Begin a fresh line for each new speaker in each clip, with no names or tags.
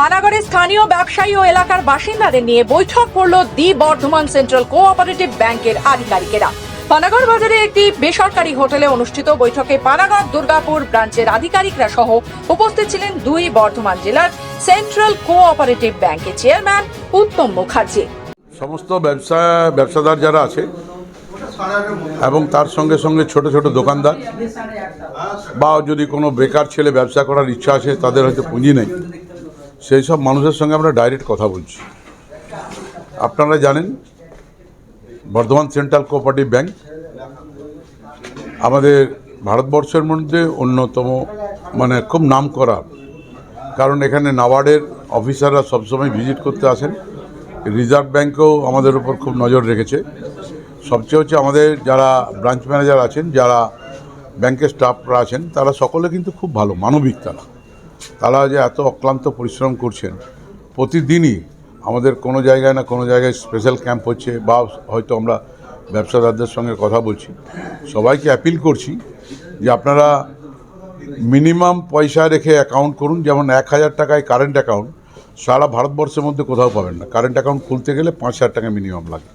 পানাগড়ে স্থানীয় ব্যবসায়ী ও এলাকার বাসিন্দাদের নিয়ে বৈঠক করল দি বর্ধমান সেন্ট্রাল কোঅপারেটিভ ব্যাংকের আধিকারিকেরা। পানাগড় বাজারে একটি বেসরকারি হোটেলে অনুষ্ঠিত বৈঠকে পানাগড় দুর্গাপুর ব্রাঞ্চের আধিকারিকরা সহ উপস্থিত ছিলেন দুই বর্ধমান জেলার সেন্ট্রাল কোঅপারেটিভ ব্যাংকের চেয়ারম্যান উত্তম মুখার্জি।
সমস্ত ব্যবসা, ব্যবসাদার যারা আছে এবং তার সঙ্গে সঙ্গে ছোট ছোট দোকানদার, বা যদি কোনো বেকার ছেলে ব্যবসা করার ইচ্ছা আছে তাদের হয়তো পুঁজি নেই। সেই সব মানুষের সঙ্গে আমরা ডাইরেক্ট কথা বলছি। আপনারা জানেন, বর্ধমান সেন্ট্রাল কোঅপারেটিভ ব্যাংক আমাদের ভারতবর্ষের মধ্যে অন্যতম মানে খুব নাম করা কারণ এখানে নাবার্ডের অফিসাররা সবসময় ভিজিট করতে আসেন। রিজার্ভ ব্যাংকও আমাদের উপর খুব নজর রেখেছে। সবচেয়ে হচ্ছে আমাদের যারা ব্রাঞ্চ ম্যানেজার আছেন, যারা ব্যাংকের স্টাফরা আছেন, তারা সকলে কিন্তু খুব ভালো, মানবিক তারা। তারা যে এত অক্লান্ত পরিশ্রম করছেন, প্রতিদিনই আমাদের কোনো জায়গায় না কোনো জায়গায় স্পেশাল ক্যাম্প হচ্ছে বা হয়তো আমরা ব্যবসাদারদের সঙ্গে কথা বলছি। সবাইকে অ্যাপিল করছি যে আপনারা মিনিমাম পয়সা রেখে অ্যাকাউন্ট করুন, যেমন এক হাজার টাকায় কারেন্ট অ্যাকাউন্ট সারা ভারতবর্ষের মধ্যে কোথাও পাবেন না। কারেন্ট অ্যাকাউন্ট খুলতে গেলে পাঁচ হাজার টাকা মিনিমাম লাগে।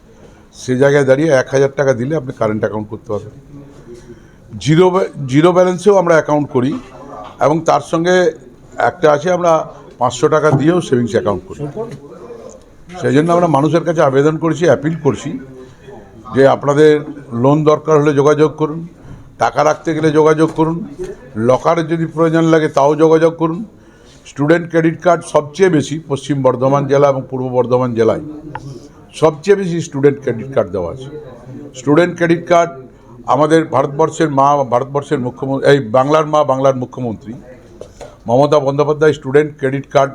সে জায়গায় দাঁড়িয়ে এক হাজার টাকা দিলে আপনি কারেন্ট অ্যাকাউন্ট করতে পারবেন। জিরো জিরো ব্যালেন্সেও আমরা অ্যাকাউন্ট করি এবং তার সঙ্গে একটা আছে আমরা পাঁচশো টাকা দিয়েও সেভিংস অ্যাকাউন্ট করি। সেই জন্য আমরা মানুষের কাছে আবেদন করছি, অ্যাপিল করছি যে আপনাদের লোন দরকার হলে যোগাযোগ করুন, টাকা রাখতে গেলে যোগাযোগ করুন লকারের যদি প্রয়োজন লাগে তাও যোগাযোগ করুন। স্টুডেন্ট ক্রেডিট কার্ড সবচেয়ে বেশি পশ্চিম বর্ধমান জেলা এবং পূর্ব বর্ধমান জেলায় সবচেয়ে বেশি স্টুডেন্ট ক্রেডিট কার্ড দেওয়া আছে। স্টুডেন্ট ক্রেডিট কার্ড আমাদের ভারতবর্ষের মা, ভারতবর্ষের মুখ্যমন্ত্রী, এই বাংলার মা, বাংলার মুখ্যমন্ত্রী Mamata Bandyopadhyay student credit card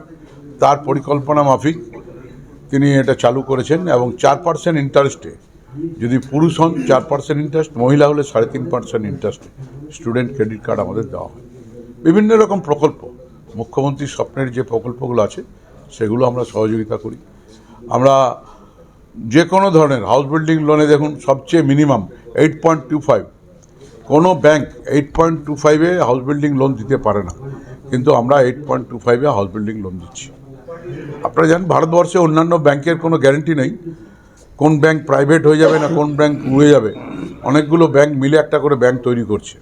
তার পরিকল্পনা মাফিক। তিনি এটা চালু করেছেন এবং চার পার্সেন্ট ইন্টারেস্টে যদি পুরুষ হন, চার পার্সেন্ট ইন্টারেস্ট মহিলা হলে সাড়ে তিন পার্সেন্ট ইন্টারেস্টে স্টুডেন্ট ক্রেডিট কার্ড আমাদের দেওয়া হয়। বিভিন্ন রকম প্রকল্প মুখ্যমন্ত্রীর স্বপ্নের যে প্রকল্পগুলো আছে, সেগুলো আমরা সহযোগিতা করি। আমরা যে কোনো ধরনের হাউস বিল্ডিং লোনে দেখুন, সবচেয়ে minimum eight point two five কোনো ব্যাংক এইট পয়েন্ট টু ফাইভে হাউস বিল্ডিং লোন দিতে পারে না। কিন্তু আমরা এইট পয়েন্ট টু ফাইভে হাউস বিল্ডিং লোন দিচ্ছি। আপনারা জানেন, ভারতবর্ষে অন্যান্য ব্যাংকের কোনো গ্যারেন্টি নেই। কোন ব্যাংক প্রাইভেট হয়ে যাবে না, কোন ব্যাংক উড়ে যাবে। অনেকগুলো ব্যাংক মিলে একটা করে ব্যাংক তৈরি করছে।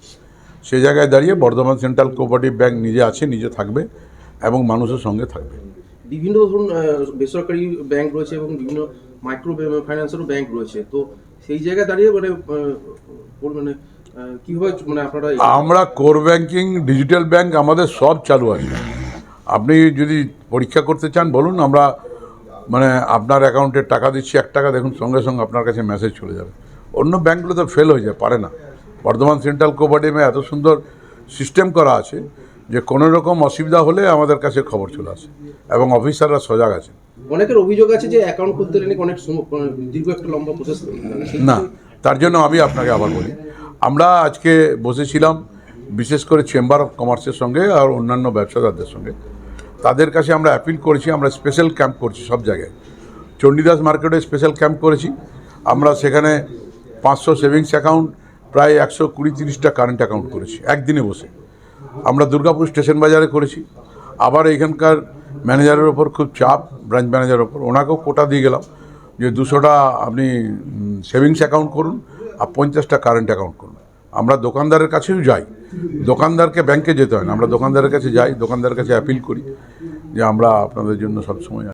সে জায়গায় দাঁড়িয়ে বর্ধমান সেন্ট্রাল কোঅপারেটিভ ব্যাংক নিজে আছে, নিজে থাকবে এবং মানুষের সঙ্গে থাকবে।
বিভিন্ন ধরুন বেসরকারি ব্যাংক রয়েছে এবং বিভিন্ন মাইক্রো ফাইন্যান্সেরও ব্যাংক রয়েছে। তো সেই জায়গায় দাঁড়িয়ে মানে মানে মানে
আমরা কোর ব্যাংকিং ডিজিটাল ব্যাংক আমাদের সব চালু আছে। আপনি যদি পরীক্ষা করতে চান বলুন আমরা মানে আপনার অ্যাকাউন্টে টাকা দিচ্ছি এক টাকা দেখুন সঙ্গে সঙ্গে আপনার কাছে মেসেজ চলে যাবে। অন্য ব্যাংকগুলো তো ফেল হয়ে যায় পারে না। বর্ধমান সেন্ট্রাল কোঅপারেটিভে এত সুন্দর সিস্টেম করা আছে যে কোনো রকম অসুবিধা হলে আমাদের কাছে খবর চলে আসে এবং অফিসাররা সজাগ আছে
অনেকের অভিযোগ আছে যে অ্যাকাউন্ট খুলতে অনেক মানে দীর্ঘ একটা লম্বা প্রসেস
না তার জন্য আমি আপনাকে আবার বলি আমরা আজকে বসেছিলাম বিশেষ করে চেম্বার অফ কমার্সের সঙ্গে আর অন্যান্য ব্যবসাদারদের সঙ্গে। তাদের কাছে আমরা অ্যাপিল করেছি, আমরা স্পেশাল ক্যাম্প করছি সব জায়গায়। চণ্ডীদাস মার্কেটে স্পেশাল ক্যাম্প করেছি। আমরা সেখানে পাঁচশো সেভিংস অ্যাকাউন্ট প্রায় একশো কুড়ি তিরিশটা কারেন্ট অ্যাকাউন্ট করেছি, একদিনে বসে। আমরা দুর্গাপুর স্টেশন বাজারে করেছি। আবার এখানকার ম্যানেজারের ওপর খুব চাপ ব্রাঞ্চ ম্যানেজারের ওপর ওনাকেও কোটা দিয়ে গেলাম যে দুশোটা আপনি সেভিংস অ্যাকাউন্ট করুন। আর পঞ্চাশটা কারেন্ট অ্যাকাউন্ট করুন আমরা দোকানদারের কাছেও যাই। দোকানদারকে ব্যাংকে যেতে হয় না। আমরা দোকানদারের কাছে যাই, দোকানদারের কাছে অ্যাপিল করি যে আমরা আপনাদের জন্য সবসময়